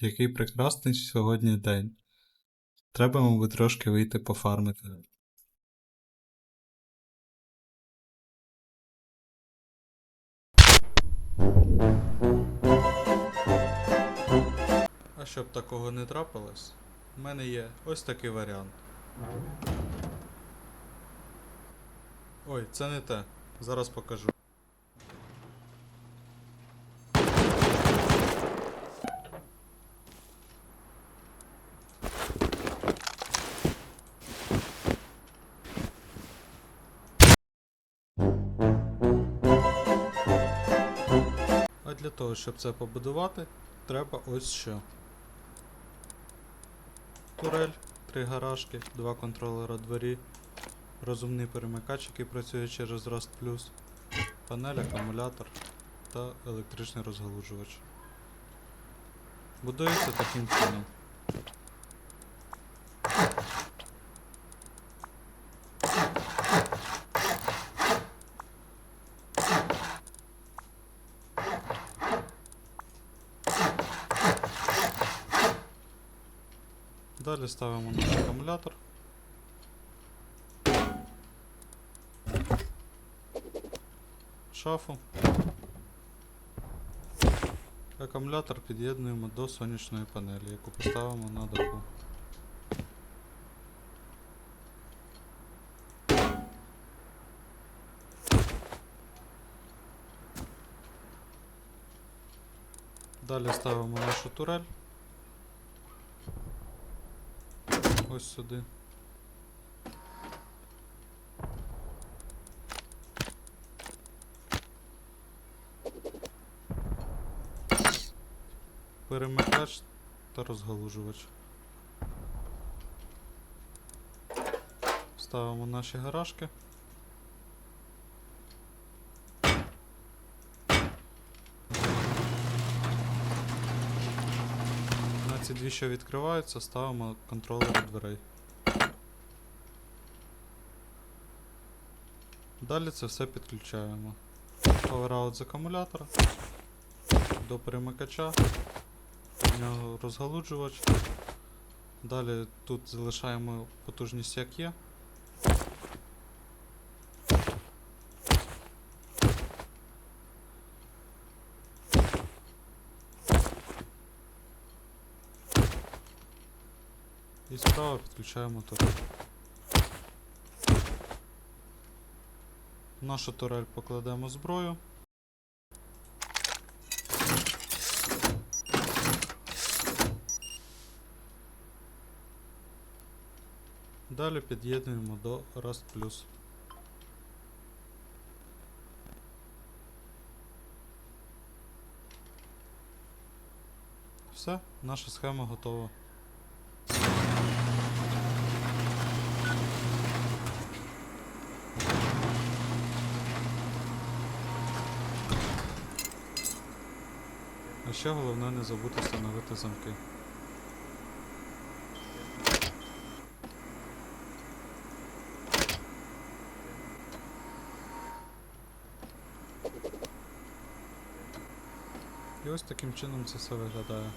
Який прекрасний сьогодні день. Треба, мабуть, трошки вийти пофармити. А щоб такого не трапилось, в мене є ось такий варіант. Ой, це не те. Зараз покажу. А для того, щоб це побудувати, треба ось що. Турель, три гаражки, два контролера дворі, розумний перемикач, який працює через Rust Plus, панель, акумулятор та електричний розгалужувач. Будується таким чином. Далі ставимо наш акумулятор. Шафу. Акумулятор під'єднуємо до сонячної панелі, яку поставимо на даху. Далі ставимо нашу турель. Ось сюди. Перемикач та розгалужувач. Ставимо наші гаражки. Ці дві, що відкриваються, ставимо контролери дверей. Далі це все підключаємо. Power-out з акумулятора до перемикача, в нього розгалуджувач. Далі тут залишаємо потужність як є. І справа підключаємо турель. Нашу турель покладемо зброю. Далі під'єднуємо до Rust Plus. Все, наша схема готова. А ще головне не забути встановити замки. І ось таким чином це все виглядає.